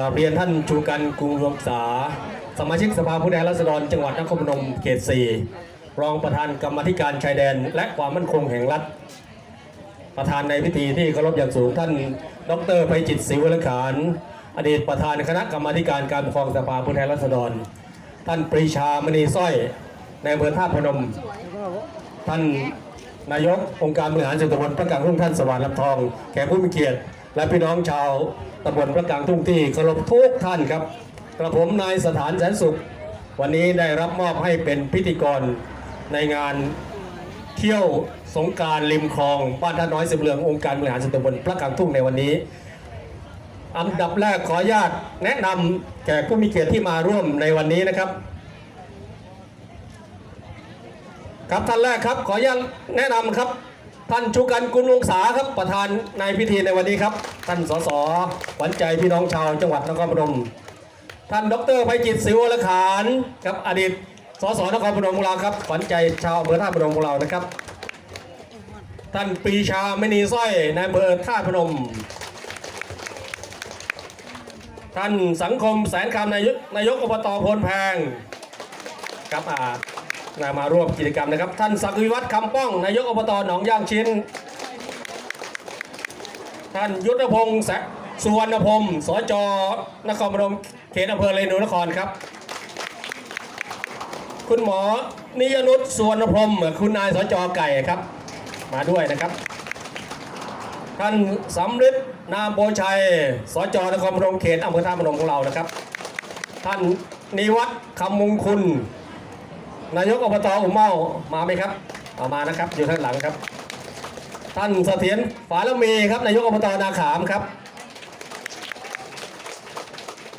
ราบเรียนท่านชูกันกรุงรวงศาสมาชิกสภาผู้แทนราษฎรจังหวัดนครพนมเขต 4 รองประธานกรรมธิการชายแดน และความมั่นคงแห่งรัฐ ประธานในพิธีที่เคารพอย่างสูงท่าน ดรไพจิตศรีวรขานอดีตประธานคณะกรรมธิการการปกครองสภาผู้แทนราษฎร ท่านปรีชามณีสร้อยในอำเภอท่าพนม ท่านนายกองค์การบริหารส่วนตำบลพระกลางทุ่งท่านสว่างลำทองแขกผู้มีเกียรติ และพี่น้องชาวตำบลพระกลางทุ่งที่เคารพทุกท่านครับ กระผมนายสถานแสนสุข วันนี้ได้รับมอบให้เป็นพิธีกรในงานเที่ยวสงการริมคลองบ้านท่าน้อยสิบเรืององค์การบริหารส่วนตำบลพระกลางทุ่งในวันนี้อันดับแรกขออนุญาตแนะนำแขกผู้มีเกียรติที่มาร่วมในวันนี้นะครับ ครับท่านแรกครับขออนุญาตแนะนำครับ ท่านชูกันกุลวงศาครับประธานในพิธีในวันนี้ครับ ท่านสสขวัญใจพี่น้องชาวจังหวัดนครพนม ท่านดรไพจิตศิวรขานครับอดีตสสนครพนมของเราครับขวัญใจชาวอำเภอท่าพนมของเรานะครับ ท่านปีชาไมณีสร้อยในอำเภอท่าพนม ท่านสังคมแสนคำนายกนายกอบตพนแพงครับอ่า นามาร่วมกิจกรรมนะครับ ท่านศักดิ์วิวัฒน์คำป้อง นายกอบตหนองย่างชิ้น ท่านยุทธพงศ์แสสุวรรณพรมสจนครพนมเขตอำเภอเรนูนครครับ คุณหมอนิยนุชสุวรรณพรมคุณนายสจไก่ครับ มาด้วยนะครับ ท่านสำริดนามโพชัยสจนครพนมเขตอำเภอท่าพนมของเรานะครับ ท่านนิวัฒน์คำมงคุณ นายกอบตอุ่มเมามาไหมครับเอามานะครับ อยู่ข้างหลังครับ ท่านเสถียรฝาละเมีครับนายกอบตนาขามครับ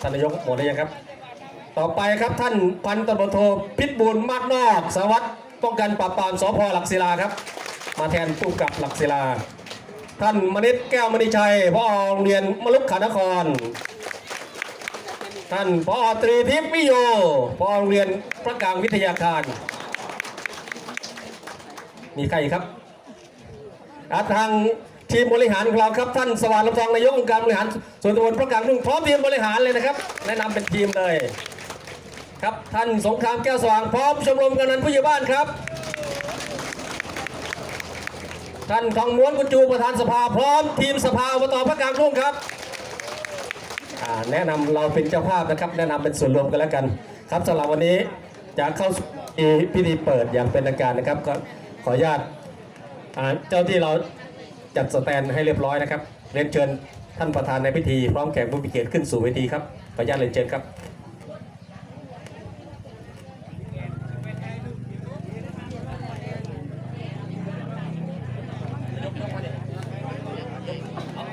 ท่านนายกหมดเลยยังครับ ต่อไปครับท่านพันตำรวจโทพิษบูลมากนอกสวัสดิ์ป้องกันปราบปรามสพหลักศิลาครับ มาแทนผู้กับหลักศิลา ท่านมณิษฐ์แก้วมณีชัยพ่อโรงเรียนมลุกขานคร ท่านพอตรีทิพย์วิโยพอโรงเรียนพระกลางวิทยาคาร มีใครครับอะทางทีมบริหารของเราครับท่านสว่างลำทองนายกองค์การบริหารส่วนตำบลพระกลางทุ่งพร้อมทีมบริหารเลยนะครับ แนะนำเป็นทีมเลย ครับท่านสงครามแก้วสว่างพร้อมชมรมกำนันผู้ใหญ่บ้านครับ ท่านทองม้วนกุญจูประธานสภาพร้อมทีมสภาอบตพระกลางทุ่งครับ แนะนำเราเป็นเจ้าภาพนะครับ แนะนำเป็นส่วนรวมกันแล้วกัน ครับสำหรับวันนี้จะเข้าพิธีเปิดอย่างเป็นทางการนะครับ ก็ขออนุญาตเจ้าที่เราจัดสแตนให้เรียบร้อยนะครับเรียนเชิญท่านประธานในพิธี พร้อมแขกผู้มีเกียรติขึ้นสู่เวทีครับขออนุญาตเรียนเชิญครับ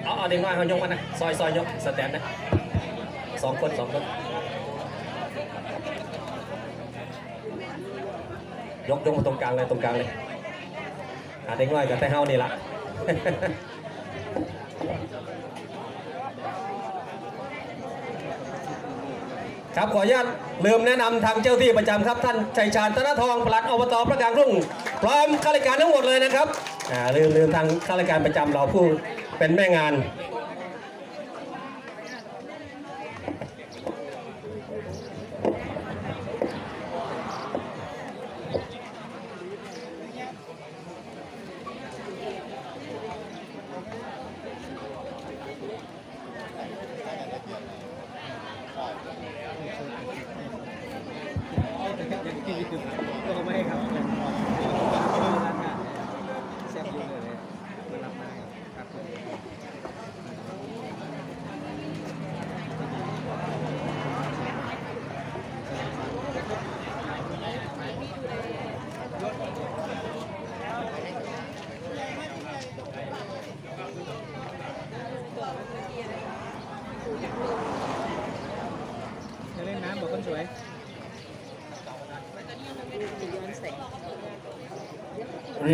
เอาเอาเด็กน้อยเขายกมานะซอยซอยยกสแตนนะ สองคนสองคนยกยกมาตรงกลางเลยตรงกลางเลยหาเด็กน้อยกับแต่เฮานี่ละครับขออนุญาตลืมแนะนำทางเจ้าที่ประจำครับท่านชัยชาญธนทองปลัดอบตพระกลางรุ่ง พร้อมข้าราชการทั้งหมดเลยนะครับอ่าลืมลืมทางข้าราชการประจำเราผู้เป็นแม่งาน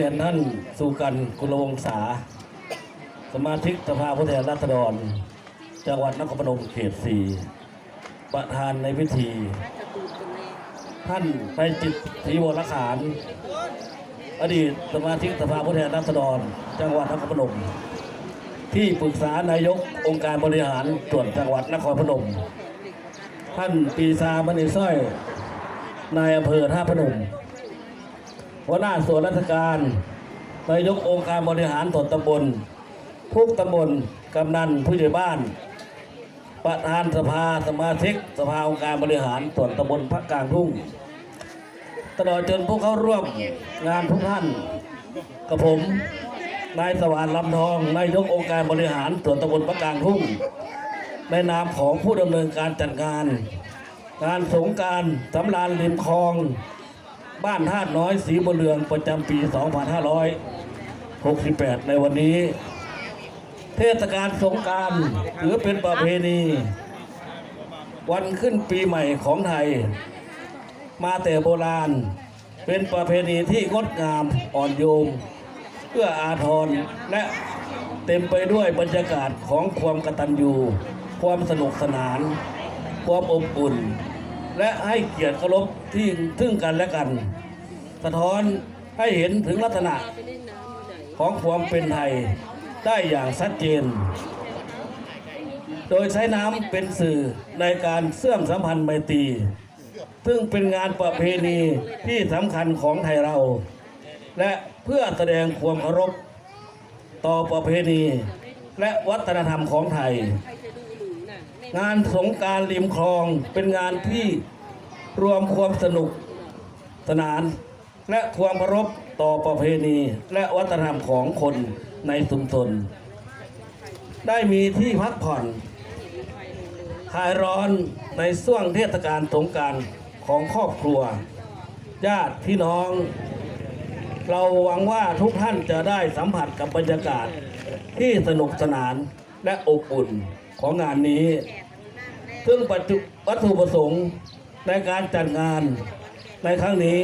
ยนท่านสุกันกุลวงศาสมาชิกสภาผู้แทนราษฎร จังหวัดนครพนมเขตสี่ประธานในพิธี ท่านไปจิตศรีวรขาน อดีตสมาชิกสภาผู้แทนราษฎร จังหวัดนครพนมที่ปรึกษานายกองค์การบริหารส่วนจังหวัดนครพนม ท่านปีชามณีสร้อยนายอำเภอท่าพนม หัวหน้าส่วนราชการนายกองค์การบริหารส่วนตำบลทุกตำบลกำนันผู้ใหญ่บ้าน ประธานสภาสมาชิกสภาองค์การบริหารส่วนตำบลพักกลางทุ่ง ตลอดจนผู้เขาร่วมงานทุกท่านกับผมนายสวานลำทองนายกองค์การบริหารส่วนตำบลพักกลางทุ่งในนามของผู้ดำเนินการจัดงานงานสงการสำราญริมคลอง บ้านธาตุน้อยสีบุญเรืองประจำปี 2568 ในวันนี้ เทศกาลสงกรารถือเป็นประเพณี วันขึ้นปีใหม่ของไทย มาแต่โบราณ เป็นประเพณีที่งดงามอ่อนโยมเพื่ออาทรและเต็มไปด้วยบรรยากาศของความกตัญญูความสนุกสนาน ความอบอุ่น และให้เกียรติเคารพที่ซึ่งกันและกัน สะท้อนให้เห็นถึงลักษณะของความเป็นไทยได้อย่างชัดเจน โดยใช้น้ำเป็นสื่อในการเสื่อมสัมพันธ์ไมตรีซึ่งเป็นงานประเพณีที่สำคัญของไทยเรา และเพื่อแสดงความเคารพต่อประเพณี และวัฒนธรรมของไทย งานสงการริมคลองเป็นงานที่รวมความสนุกสนาน และความเคารพต่อประเพณี และวัฒนธรรมของคนในชุมชนได้มีที่พักผ่อนคลายร้อนในช่วงเทศกาลสงการของครอบครัว ญาติพี่น้อง เราหวังว่าทุกท่านจะได้สัมผัสกับบรรยากาศที่สนุกสนานและอบอุ่นของงานนี้ ซึ่งปัจจุวัตถุประสงค์ในการจัดงานในครั้งนี้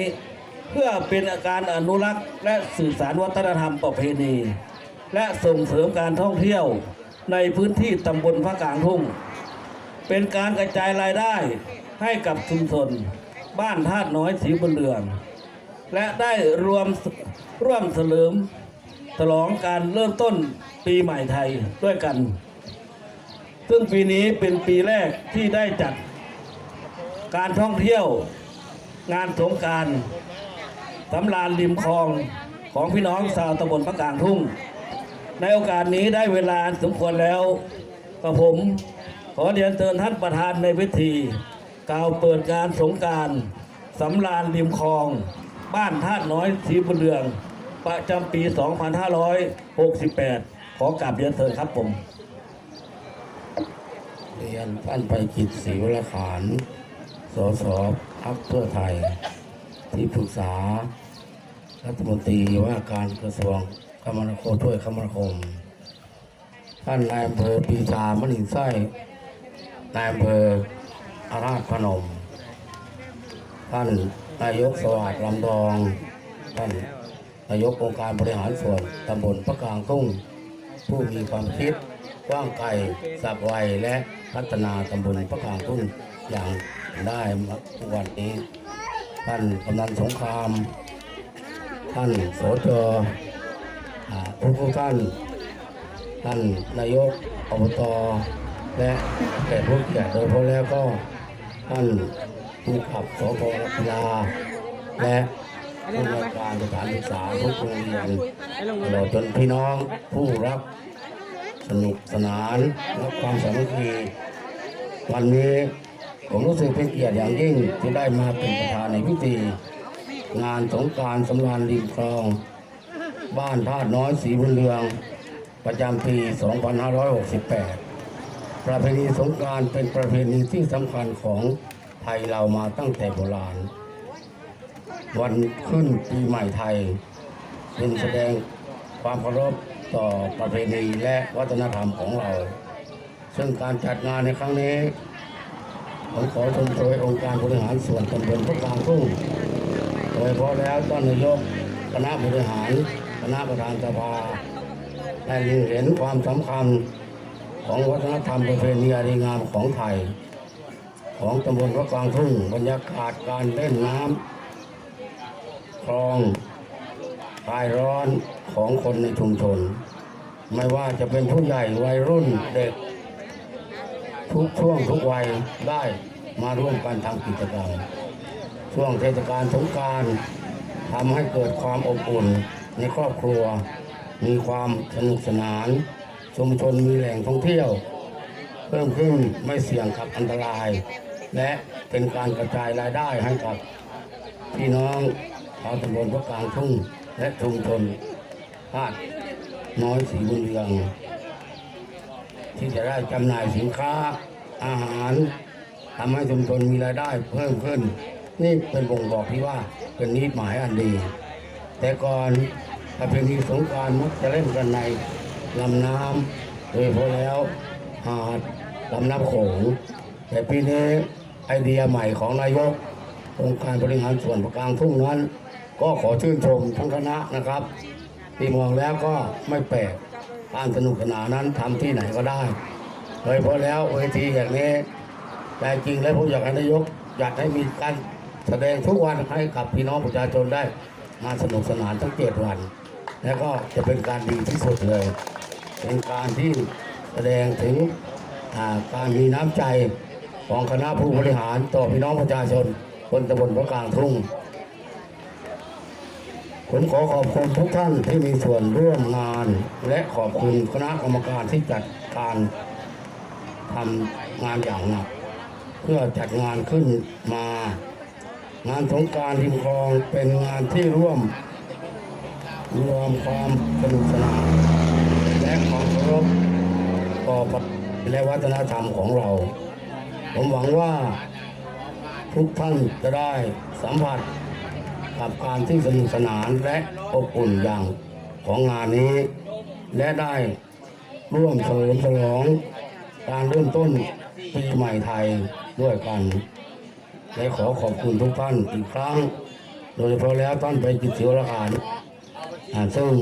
เพื่อเป็นการอนุรักษ์ และสื่อสารวัฒนธรรมประเพณี และส่งเสริมการท่องเที่ยวในพื้นที่ตำบลพระกลางทุ่ง เป็นการกระจายรายได้ให้กับชุมชนบ้านธาตุน้อยสีบุญเรืองและได้รวมร่วมเฉลิมฉลองการเริ่มต้นปีใหม่ไทยด้วยกัน ซึ่งปีนี้เป็นปีแรกที่ได้จัดการท่องเที่ยวงานสงการสำราญริมคลองของพี่น้องชาวตำบลพระกลางทุ่ง ในโอกาสนี้ได้เวลาสมควรแล้วกับผม ขอเรียนเชิญท่านประธานในพิธี กล่าวเปิดงานสงการสำราญริมคลอง บ้านธาตุน้อยสีบุญเรือง ประจำปี 2568 ขอกราบเรียนเชิญครับผม เรียนท่านไปกิจศรีวรขาน สสพักเพื่อไทย ที่ปรึกษา รัฐมนตรีว่าการกระทรวงคมนาคมช่วยคมนาคม ท่านนายอำเภอปีชามณินไส้นายอำเภออาราชพนม ท่านนายกสวัสดิ์ลำดอง ท่านนายกองค์การบริหารส่วนตำบลพระกลางทุ่งผู้มีความคิด กว้างไกลสับไวและพัฒนาตำบลพระกางทุ่งอย่างได้ทุกวันนี้ ท่านกำนันสงคราม ท่านโสจอ่าทุกทุกท่าน ท่านนายกอบตและแขกผู้เกียรติโดยเฉพาะแล้วก็ท่านผู้ขับสพกีฬาและผู้ในวยการสถานศึกษาทุกโรงเรียนตลอดจนพี่น้องผู้รัก สนุกสนานและความสามัคคีวันนี้ผมรู้สึกเป็นเกียรติอย่างยิ่งที่ได้มาเป็นประธานในพิธีงานสงการสำราญริมคลอง บ้านธาตุน้อยสีบุญเรือง ประจำปี 2568 ประเพณีสงการเป็นประเพณีที่สำคัญของไทยเรามาตั้งแต่โบราณ วันขึ้นปีใหม่ไทยเป็นแสดงความเคารพ ต่อประเพณีและวัฒนธรรมของเรา ซึ่งการจัดงานในครั้งนี้ผมขอชมเชยองค์การบริหารส่วนตำบลพระกางทุ่งโดยเฉพาะแล้วท่านนายกคณะบริหารคณะประธานสภาได้เล็งเห็นความสำคัญของวัฒนธรรมประเพณีอันดีงามของไทย ของตำบลพระกลางทุ่งบรรยากาศการเล่นน้ำคลอง คลายร้อนของคนในชุมชน ไม่ว่าจะเป็นผู้ใหญ่วัยรุ่นเด็ก ทุกช่วงทุกวัยได้มาร่วมกันทำกิจกรรมช่วงเทศกาลสงการทำให้เกิดความอบอุ่นในครอบครัว มีความสนุกสนาน ชุมชนมีแหล่งท่องเที่ยว เพิ่มขึ้นไม่เสี่ยงกับอันตราย และเป็นการกระจายรายได้ให้กับพี่น้องชาวตำบลพระกลางทุ่ง และชุมชนพาดน้อยสีบุญเรืองที่จะได้จำหน่ายสินค้าอาหารทำให้ชุมชนมีรายได้เพิ่มขึ้น นี่เป็นบ่งบอกที่ว่าเป็นนิดหมายอันดี แต่ก่อนประเพณีสงการมักจะเล่นกันในลำน้ำโดยพาะแล้วหาดลำน้ำโขงแต่ปีนี้ไอเดียใหม่ของนายกองค์การบริหารส่วนกลางทุ่งนั้น ก็ขอชื่นชมทั้งคณะนะครับที่มองแล้วก็ไม่แปลกการสนุกสนานนั้นทำที่ไหนก็ได้โดยเฉพาะแล้วเวทีอย่างนี้แต่จริงแล้วผมอยากให้นายกอยากให้มีการแสดงทุกวันให้กับพี่น้องประชาชนได้มาสนุกสนานทั้งเจ็ดวัน แล้วก็จะเป็นการดีที่สุดเลย เป็นการที่แสดงถึงาการมีน้ำใจของคณะผู้บริหารต่อพี่น้องประชาชนคนตำบลพระกลางทุ่ง ผมขอขอบคุณทุกท่านที่มีส่วนร่วมงาน และขอบคุณคณะกรรมการที่จัดการทำงานอย่างหนัก เพื่อจัดงานขึ้นมา งานสงการริมคลองเป็นงานที่ร่วม รวมความสนุกสนานและความเคารพต่อประเพณีและวัฒนธรรมของเรา ผมหวังว่าทุกท่านจะได้สัมผัส กับการที่สนุกสนานและอบอุ่นอย่างของงานนี้ และได้ร่วมเฉลิมฉลองการเริ่มต้นปีใหม่ไทยด้วยกันและขอขอบคุณทุกท่านอีกครั้ง โดยเฉพาะแล้วท่านไปกิจศิวรการซึ่ง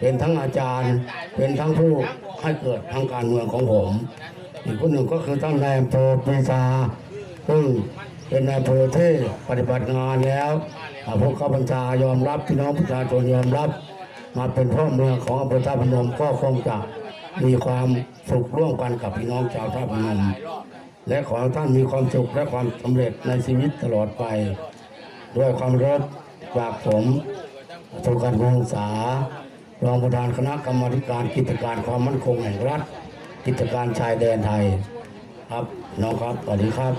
เป็นทั้งอาจารย์เป็นทั้งผู้ให้เกิดทางการเมืองของผม อีกคนหนึ่งก็คือท่านนายอำเภอปรีชาซึ่ง เป็นนายอำเภอที่ปฏิบัติงานแล้วพวกข้าบัญชายอมรับพี่น้องประชาชนยอมรับ มาเป็นพ่อเมืองของอำเภอท่าพนมก็คงจะมีความสุขร่วมกันกับพี่น้องชาวท่าพนมและขอท่านมีความสุขและความสำเร็จในชีวิตตลอดไป ด้วยความรักจากผมสุกันวงศารองประธานคณะกรรมการกิจการความมั่นคงแห่งรัฐ กิจการชายแดนไทย ครับน้องครับสวัสดีครับ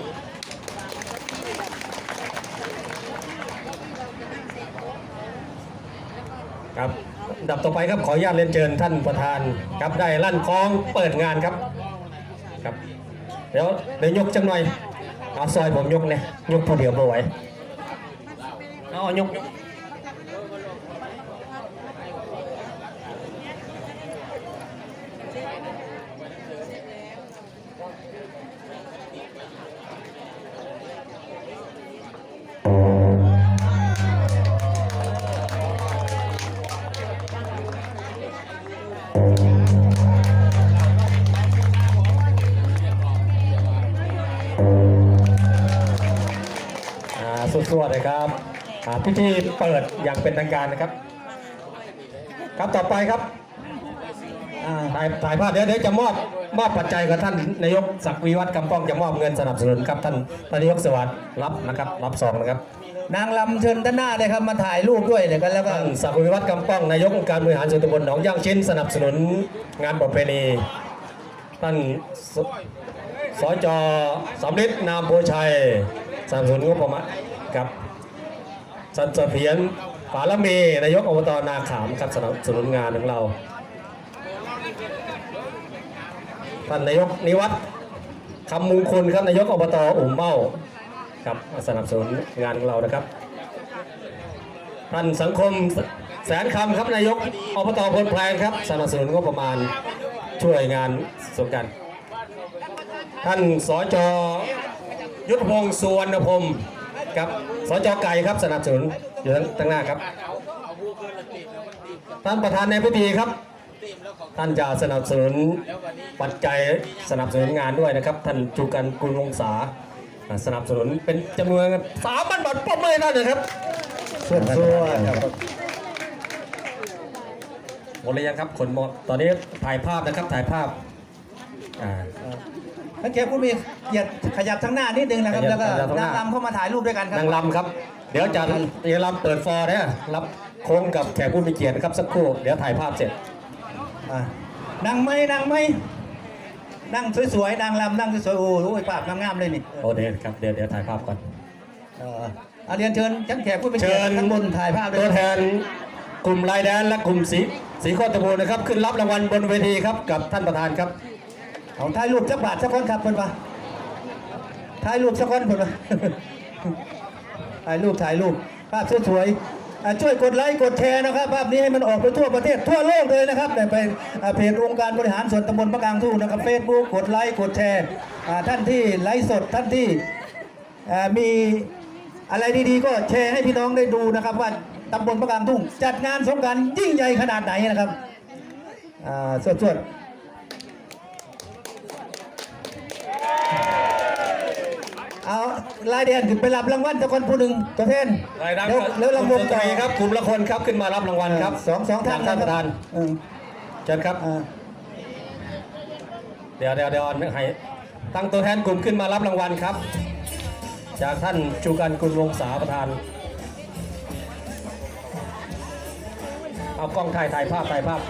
ครับดับต่อไปครับขออนุญาตเรียนเชิญท่านประธานครับได้ลั่นคล้องเปิดงานครับครับ เดี๋ยวเดี๋ยวยกจังหน่อยเอาซอยผมยกเนี่ยยกผู้เดียวไม่ไหวเอายก อ่าสวดๆเลยครับอ่าพิธีเปิดอย่างเป็นทางการนะครับ ครับต่อไปครับอ่าถ่ายถ่ายภาพเดี๋ยวเดี๋ยวจะมอบมอบปัจจัยกับท่านนายกศักดิ์วิวัฒน์กำป้องจะมอบเงินสนับสนุนครับท่านท่านนายกสวัสดิ์รับนะครับ รับซองนะครับ นางลำเชิญด้านหน้าเลยครับมาถ่ายรูปด้วยเลยกันแล้วก็ ท่านศักดิ์วิวัฒน์กำป้องนายกองค์การบริหารส่วนตำบลหนองย่างชิ้นสนับสนุนงานประเพณีท่านสสจสำลิดนามโพชัยสนับสนุนงบประมาณครับสันเสถียรฝาละเมนายกอบตนาขามครับสนับสนุนงานของเรา ท่านนายกนิวัฒน์คำมงคลครับนายกอบตอุ่มเบ้า ครับสนับสนุนงานของเรานะครับท่านสังคมแสนคำครับนายกอบตพลแพลงครับ สนับสนุนงบประมาณช่วยงานสงกรารท่านสจยุทธพงศ์สุวรรณพรมครับสจไก่ครับสนับสนุนอยู่ตั้งหน้าครับ ท่านประธานในพิธีครับ ท่านจะสนับสนุนปัจจัยสนับสนุนงานด้วยนะครับ ท่านจูกันกุลวงศา สนับสนุนเป็นจำนวนสามพันบาทป้อมเลยนั่นนะครับส่วนส่วนหมดเลยยังครับคนหมดตอนนี้ถ่ายภาพนะครับถ่ายภาพอ่าท่านแขกผู้มีเกียรติขยับทางหน้านิดนึงนะครับขยัแล้บวก็ขยับทางหนาน้างรำเข้ามาถ่ายรูปด้วยกันครับนางลำครับ เดี๋ยวจะนางลำเปิดฟอร์เนี่ยรับโค้งกับแขกผู้มีเกียรตินะครับสักครู่เดี๋ยวถ่ายภาพเสร็จอะนั่งไหมนั่งไหม นั่งสวยๆนางรำนั่งสวยๆโอ้โหภาพงามๆเลยนี่โอเคครับเดี๋ยวเดี๋ยวถ่ายภาพก่อนเอ่อเอาเรียนเชิญท่านแขกผู้มีเกีเชิยรญติข้างบนถ่ายภาพด้ตัววยแทนกลุ่มลายแดนและกลุ่มสีสีโคตรตะโบนะครับ ขึ้นรับรางวัลบนเวทีครับกับท่านประธานครับเอาถ่ายรูปสักบาทสักคนครับเพิ่นปะถ่ายรูปสักคนเพิ่นปะถ่ายรูปถ่ายรูปภาพสวยๆอะ ช่วยกดไลค์กดแชร์นะครับภาพนี้ให้มันออกไปทั่วประเทศทั่วโลกเลยนะครับไปเพจองค์การบริหารส่วนตำบลพระกลางทุ่งนะครับเฟซบุ๊กกดไลค์กดแชร์ท่านที่ไลฟ์สดท่านที่มีอะไรดีๆ ก็แชร์ให้พี่น้องได้ดูนะครับ ว่าตำบลพระกลางทุ่ง จัดงานสงการยิ่งใหญ่ขนาดไหนนะครับอ่าสวดๆ เอาลายเดียนขึ้นไปรับรางวัลตะคนผู้หนึ่งตัวแทนรายดังแล้วแล้วรางกวัลุ่ลมสตรีครับกลุ่มละคนครับขึ้นมารับรางวัลครับสองสองท่านท่านประธานเออเชิญครับอ่าเดี๋ยวเดี๋ยวเดี๋ยวให้ตั้งตัวแทนกลุ่มขึ้นมารับรางวัลครับ จากท่านชูกันกุลวงศาประธาน เอากล้องถ่ายถ่ายภาพถ่ายภาพ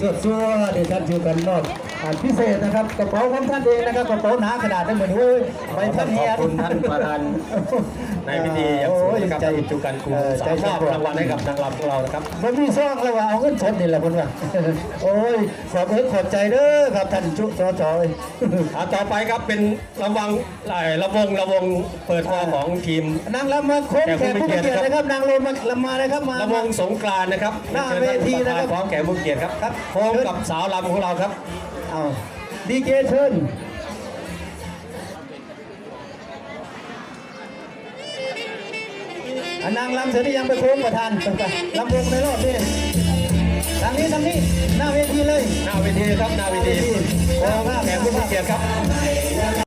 สวดซัวเดี๋ยวท่านชูกันมอบ อ่านพิเศษนะครับกระเป๋าของท่านเองนะครับกระเป๋าหนาขนาดนั้นเหมือนเว้ยใบพันเฮียขอบคุณท่านประธานในพิธีอย่างสูงนะครับใจท่านชูกันกุลเอวองศาใจมอบรางวัลให้กับนางรำของเรานะครับมันมีซ่องแล้วว่าเอาเงินสดนี่แหละคนว่าโอ้ยขอบคุณขอบใจเด้อครับท่านจุสจอยอ่าต่อไปครับเป็นระวังไอ้ระวงระวงเปิดคอของทีมนางรำมาโค้งแขแขกกผู้ผู้มีมีเกีเกียยรรติติครับนะครับนางลมมาลำมานะครับมาระวงสงกรานต์นะครับหน้าเวทีนะครับพร้อมแขกผู้มีเกียรติครับครับพร้อมกับสาวลำของเราครับ เอาดีเจเชิญอันนางลำเสร็จหรือยังไปโค้งประธานไปไปลำวงในรอบนี้ทางนี้ทางนี้หน้าเวทีเลย หน้าเวทีครับหน้าเวทีพร้อมแขกผู้มีเกียรติครับ